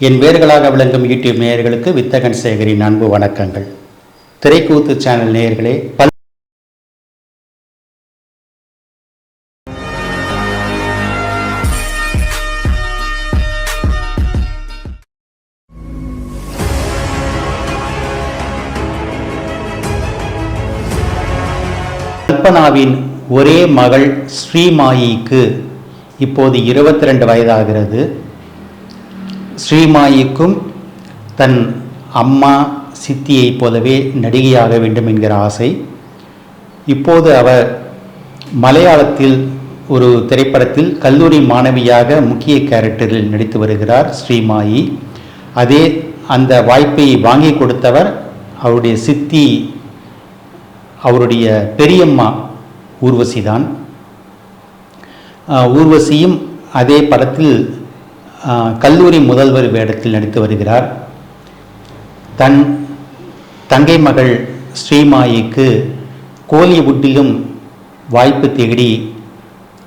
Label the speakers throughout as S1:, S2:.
S1: என் வேர்களாக விளங்கும் யூடியூப் நேயர்களுக்கு வித்தகன் சேகரின் அன்பு வணக்கங்கள். திரைக்கூத்து சேனல் நேயர்களே பல் கல்பனாவின் ஒரே மகள் ஸ்ரீமாயிக்கு இப்போது இருபத்தி ரெண்டு வயதாகிறது. ஸ்ரீமாயிக்கும் தன் அம்மா சித்தியைப் போலவே நடிகையாக வேண்டும் என்கிற ஆசை. இப்போது அவர் மலையாளத்தில் ஒரு திரைப்படத்தில் கல்லூரி மாணவியாக முக்கிய கேரக்டரில் நடித்து வருகிறார் ஸ்ரீமாயி. அதே அந்த வாய்ப்பை வாங்கி கொடுத்தவர் அவருடைய சித்தி அவருடைய பெரியம்மா ஊர்வசி தான் ஊர்வசியும் அதே படத்தில் கல்லூரி முதல்வர் வேடத்தில் நடித்து வருகிறார். தன் தங்கை மகள் ஸ்ரீமாயிக்கு கோலிவுட்டிலும் வாய்ப்பு தேடி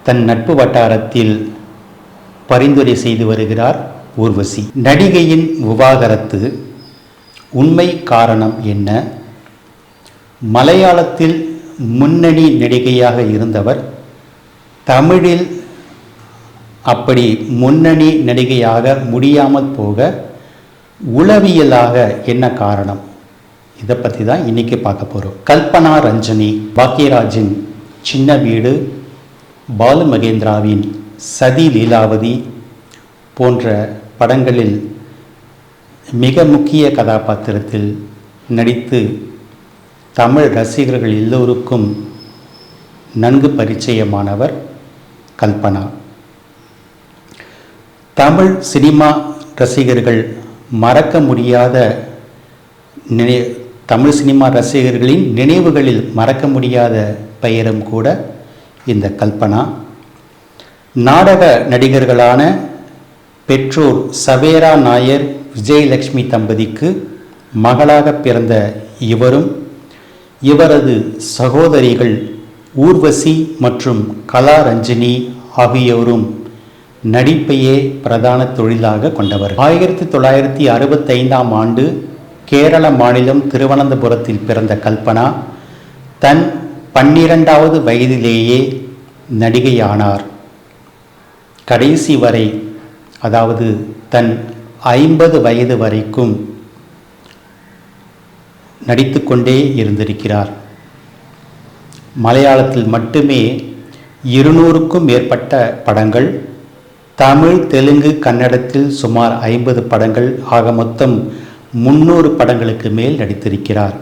S1: தன் நட்பு வட்டாரத்தில் பரிந்துரை செய்து வருகிறார் ஊர்வசி. நடிகையின் விவாகரத்து உண்மை காரணம் என்ன? மலையாளத்தில் முன்னணி நடிகையாக இருந்தவர் தமிழில் அப்படி முன்னணி நடிகையாக முடியாமல் போக உளவியலாக என்ன காரணம்? இதை பற்றி தான் இன்றைக்கி பார்க்க போகிறோம் கல்பனா ரஞ்சனி பாக்யராஜின் சின்ன வீடு பாலு மகேந்திராவின் சதி லீலாவதி போன்ற படங்களில் மிக முக்கிய கதாபாத்திரத்தில் நடித்து தமிழ் ரசிகர்கள் எல்லோருக்கும் நன்கு பரிச்சயமானவர் கல்பனா. தமிழ் சினிமா ரசிகர்கள் மறக்க முடியாத நினை தமிழ் சினிமா ரசிகர்களின் நினைவுகளில் மறக்க முடியாத பெயரும் கூட இந்த கல்பனா. நாடக நடிகர்களான பெற்றோர் சவேரா நாயர் விஜயலட்சுமி தம்பதிக்கு மகளாக பிறந்த இவரும் இவரது சகோதரிகள் ஊர்வசி மற்றும் கலாரஞ்சினி ஆகியோரும் நடிப்பையே பிரதான தொழிலாக கொண்டவர். ஆயிரத்தி தொள்ளாயிரத்தி அறுபத்தைந்தாம் ஆண்டு கேரள மாநிலம் திருவனந்தபுரத்தில் பிறந்த கல்பனா தன் பன்னிரண்டாவது வயதிலேயே நடிகையானார். கடைசி வரை அதாவது தன் ஐம்பது வயது வரைக்கும் நடித்துக்கொண்டே இருந்திருக்கிறார். மலையாளத்தில் மட்டுமே இருநூறுக்கும் மேற்பட்ட படங்கள் தமிழ் தெலுங்கு கன்னடத்தில் சுமார் ஐம்பது படங்கள் ஆக மொத்தம் முன்னூறு படங்களுக்கு மேல் நடித்திருக்கிறார்.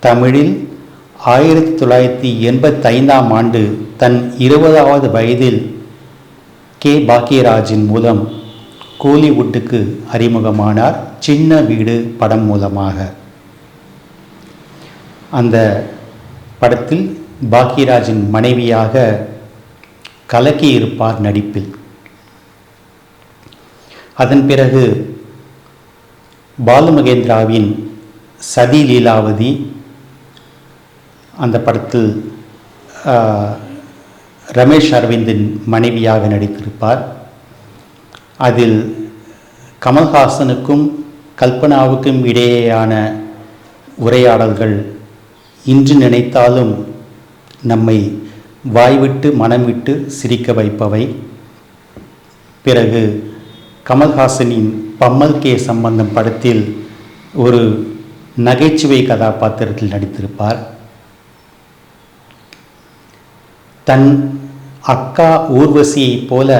S1: தமிழில் ஆயிரத்தி தொள்ளாயிரத்தி எண்பத்தைந்தாம் ஆண்டு தன் இருபதாவது வயதில் கே. பாக்யராஜின் மூலம் கோலிவுட்டுக்கு அறிமுகமானார். சின்ன வீடு படம் மூலமாக. அந்த படத்தில் பாக்யராஜின் மனைவியாக கலக்கியிருப்பார் நடிப்பில். அதன் பிறகு பாலுமகேந்திராவின் சதி லீலாவதி அந்த படத்தில் ரமேஷ் அரவிந்தின் மனைவியாக நடித்திருப்பார். அதில் கமல்ஹாசனுக்கும் கல்பனாவுக்கும் இடையேயான உரையாடல்கள் இன்று நினைத்தாலும் நம்மை வாய்விட்டு மனம் விட்டு சிரிக்க வைப்பவை. பிறகு கமல்ஹாசனின் பம்மல் கே சம்பந்தம் படத்தில் ஒரு நகைச்சுவை கதாபாத்திரத்தில் நடித்திருப்பார். தன் அக்கா ஊர்வசியைப் போல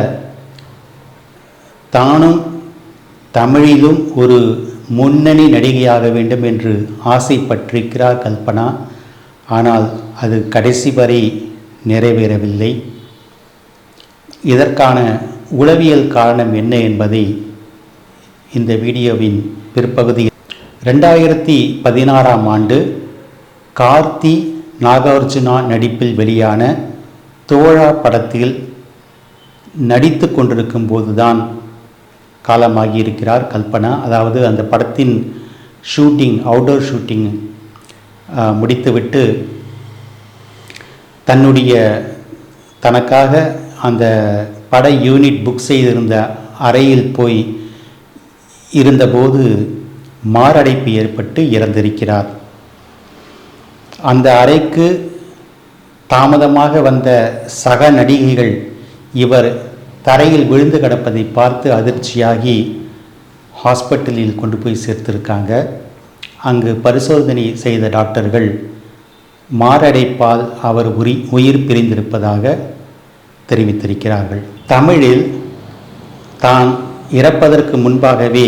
S1: தானும் தமிழிலும் ஒரு முன்னணி நடிகையாக வேண்டும் என்று ஆசைப்பட்டிருக்கிறார் கல்பனா. ஆனால் அது கடைசி வரை நிறைவேறவில்லை. இதற்கான உளவியல் காரணம் என்ன என்பதை இந்த வீடியோவின் பிற்பகுதியில் ரெண்டாயிரத்தி பதினாறாம் ஆண்டு கார்த்தி நாகார்ஜுனா நடிப்பில் வெளியான தோழா படத்தில் நடித்து கொண்டிருக்கும் போதுதான் காலமாகியிருக்கிறார் கல்பனா. அதாவது அந்த படத்தின் ஷூட்டிங் அவுட்டோர் ஷூட்டிங் முடித்துவிட்டு தன்னுடைய தனக்காக அந்த பட யூனிட் புக் செய்திருந்த அறையில் போய் இருந்தபோது மாரடைப்பு ஏற்பட்டு இறந்திருக்கிறார். அந்த அறைக்கு தாமதமாக வந்த சக நடிகைகள் இவர் தரையில் விழுந்து கிடப்பதை பார்த்து அதிர்ச்சியாகி ஹாஸ்பிட்டலில் கொண்டு போய் சேர்த்திருக்காங்க. அங்கு பரிசோதனை செய்த டாக்டர்கள் மாரடைப்பால் அவர் உரி உயிர் பிரிந்திருப்பதாக தெரிவித்திருக்கிறார்கள். தமிழில் தான் இறப்பதற்கு முன்பாகவே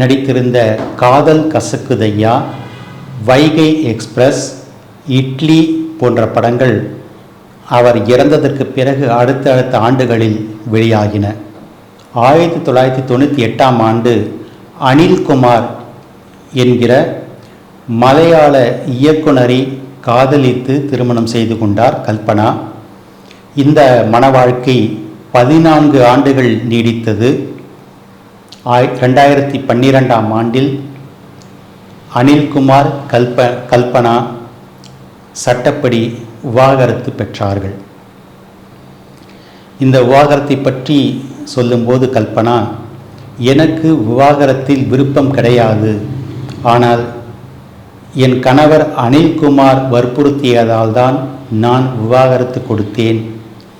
S1: நடித்திருந்த காதல் கசக்குதையா வைகை எக்ஸ்பிரஸ் இட்லி போன்ற படங்கள் அவர் இறந்ததற்கு பிறகு அடுத்த அடுத்த ஆண்டுகளில் வெளியாகின. ஆயிரத்தி தொள்ளாயிரத்தி தொண்ணூற்றி எட்டாம் ஆண்டு அனில்குமார் என்கிற மலையாள இயக்குனரை காதலித்து திருமணம் செய்து கொண்டார் கல்பனா. இந்த மன வாழ்க்கை பதினான்கு ஆண்டுகள் நீடித்தது. ஆய் ரெண்டாயிரத்தி பன்னிரெண்டாம் ஆண்டில் அனில்குமார் கல்ப கல்பனா சட்டப்படி விவாகரத்து பெற்றார்கள். இந்த விவாகரத்தை பற்றி சொல்லும்போது கல்பனா எனக்கு விவாகரத்தில் விருப்பம் கிடையாது. ஆனால் என் கணவர் அனில்குமார் வற்புறுத்தியதால் தான் நான் விவாகரத்து கொடுத்தேன்.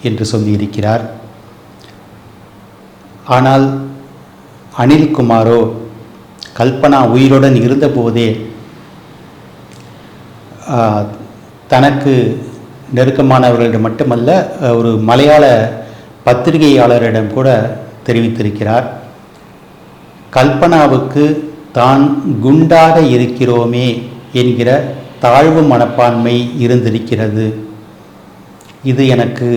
S1: என்று சொல்லியிருக்கிறார். ஆனால் அனில்குமாரோ கல்பனா உயிருடன் இருந்தபோதே தனக்கு நெருக்கமானவர்களிடம் மட்டுமல்ல ஒரு மலையாள பத்திரிகையாளரிடம் கூட தெரிவித்திருக்கிறார். கல்பனாவுக்கு தான் குண்டாக இருக்கிறோமே என்கிற தாழ்வு மனப்பான்மை இருந்திருக்கிறது. இது எனக்கு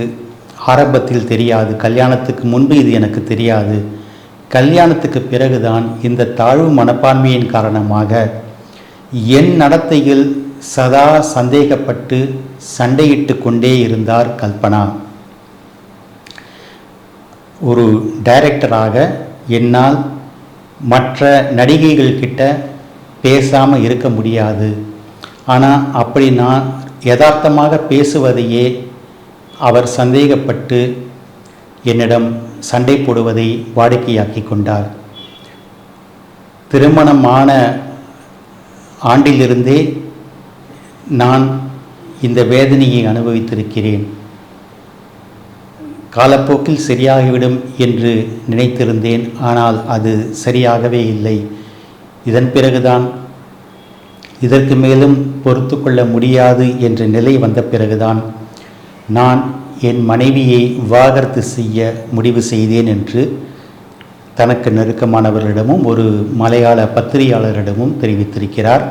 S1: ஆரம்பத்தில் தெரியாது. கல்யாணத்துக்கு முன்பு இது எனக்கு தெரியாது. கல்யாணத்துக்கு பிறகுதான் இந்த தாழ்வு மனப்பான்மையின் காரணமாக என் நடத்தையில் சதா சந்தேகப்பட்டு சண்டையிட்டு கொண்டே இருந்தார் கல்பனா. ஒரு டைரக்டராக என்னால் மற்ற நடிகைகள்கிட்ட பேசாமல் இருக்க முடியாது. ஆனால் அப்படி நான் யதார்த்தமாக பேசுவதையே அவர் சந்தேகப்பட்டு என்னிடம் சண்டை போடுவதை வாடிக்கையாக்கி கொண்டார். திருமணமான ஆண்டிலிருந்தே நான் இந்த வேதனையை அனுபவித்திருக்கிறேன். காலப்போக்கில் சரியாகிவிடும் என்று நினைத்திருந்தேன் ஆனால் அது சரியாகவே இல்லை. இதன் பிறகுதான் இதற்கு மேலும் பொறுத்து கொள்ள முடியாது என்ற நிலை வந்த பிறகுதான் நான் என் மனைவியை விவாகரத்து செய்ய முடிவு செய்தேன் என்று தனக்கு நெருக்கமானவர்களிடமும் ஒரு மலையாள பத்திரிகையாளரிடமும் தெரிவித்திருக்கிறார்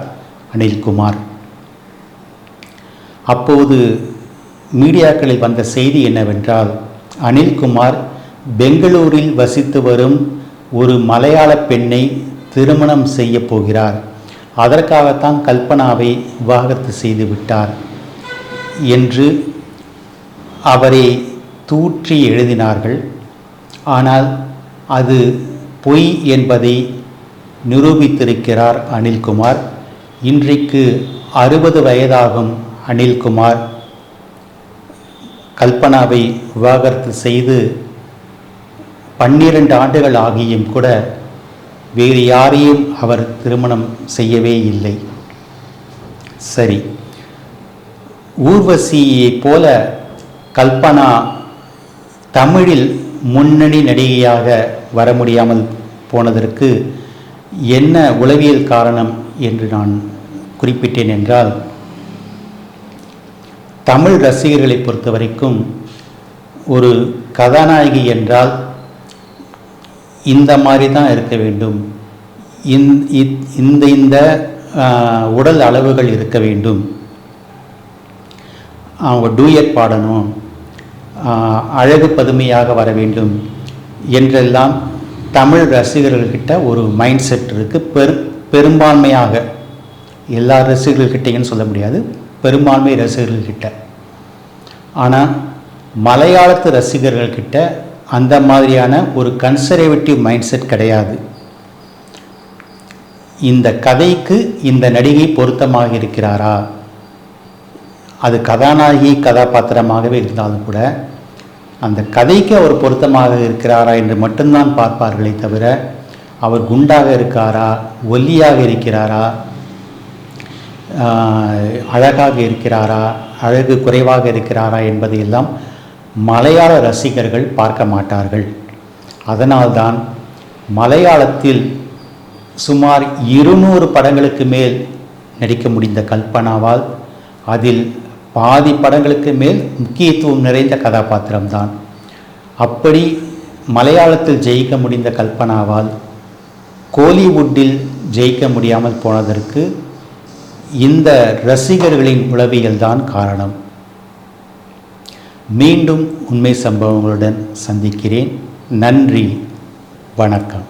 S1: அனில்குமார். அப்போது மீடியாக்களில் வந்த செய்தி என்னவென்றால் அனில்குமார் பெங்களூரில் வசித்து வரும் ஒரு மலையாள பெண்ணை திருமணம் செய்ய போகிறார். அதற்காகத்தான் கல்பனாவை விவாகரத்து செய்து விட்டார் என்று அவரை தூற்றி எழுதினார்கள். ஆனால் அது பொய் என்பதை நிரூபித்திருக்கிறார் அனில்குமார். இன்றைக்கு அறுபது வயதாகும் அனில்குமார். கல்பனாவை விவாகரத்து செய்து பன்னிரண்டு ஆண்டுகள் ஆகியும் கூட வேறு யாரையும் அவர் திருமணம் செய்யவே இல்லை. சரி. ஊர்வசியைப் போல கல்பனா தமிழில் முன்னணி நடிகையாக வர முடியாமல் போனதற்கு என்ன உளவியல் காரணம் என்று நான் குறிப்பிட்டேன் என்றால் தமிழ் ரசிகர்களை பொறுத்த வரைக்கும் ஒரு கதாநாயகி என்றால் இந்த மாதிரி தான் இருக்க வேண்டும். இந்த இந்த இந்த உடல் அளவுகள் இருக்க வேண்டும். அவங்க டூயட் பாடணும். அழகு பதுமையாக வர வேண்டும் என்றெல்லாம் தமிழ் ரசிகர்கள்கிட்ட ஒரு மைண்ட் செட் இருக்குது பெரு பெரும்பான்மையாக எல்லா ரசிகர்கள்கிட்டையும் சொல்ல முடியாது. பெரும்பான்மை ரசிகர்கள்கிட்ட. ஆனால் மலையாளத்து ரசிகர்கள்கிட்ட அந்த மாதிரியான ஒரு கன்சர்வேட்டிவ் மைண்ட் செட் கிடையாது. இந்த கதைக்கு இந்த நடிகை பொருத்தமாக இருக்கிறாரா? அது கதாநாயகி கதாபாத்திரமாகவே இருந்தாலும் கூட அந்த கதைக்கு அவர் பொருத்தமாக இருக்கிறாரா என்று மட்டும்தான் பார்ப்பார்களே தவிர அவர் குண்டாக இருக்காரா ஒல்லியாக இருக்கிறாரா அழகாக இருக்கிறாரா அழகு குறைவாக இருக்கிறாரா என்பதையெல்லாம் மலையாள ரசிகர்கள் பார்க்க மாட்டார்கள். அதனால்தான் மலையாளத்தில் சுமார் இருநூறு படங்களுக்கு மேல் நடிக்க முடிந்த கல்பனாவால் அதில் பாதி படங்களுக்கு மேல் முக்கியத்துவம் நிறைந்த கதாபாத்திரம்தான். அப்படி மலையாளத்தில் ஜெயிக்க முடிந்த கல்பனாவால் கோலிவுட்டில் ஜெயிக்க முடியாமல் போனதற்கு இந்த ரசிகர்களின் உளவியல் தான் காரணம். மீண்டும் உண்மை சம்பவங்களுடன் சந்திக்கிறேன். நன்றி. வணக்கம்.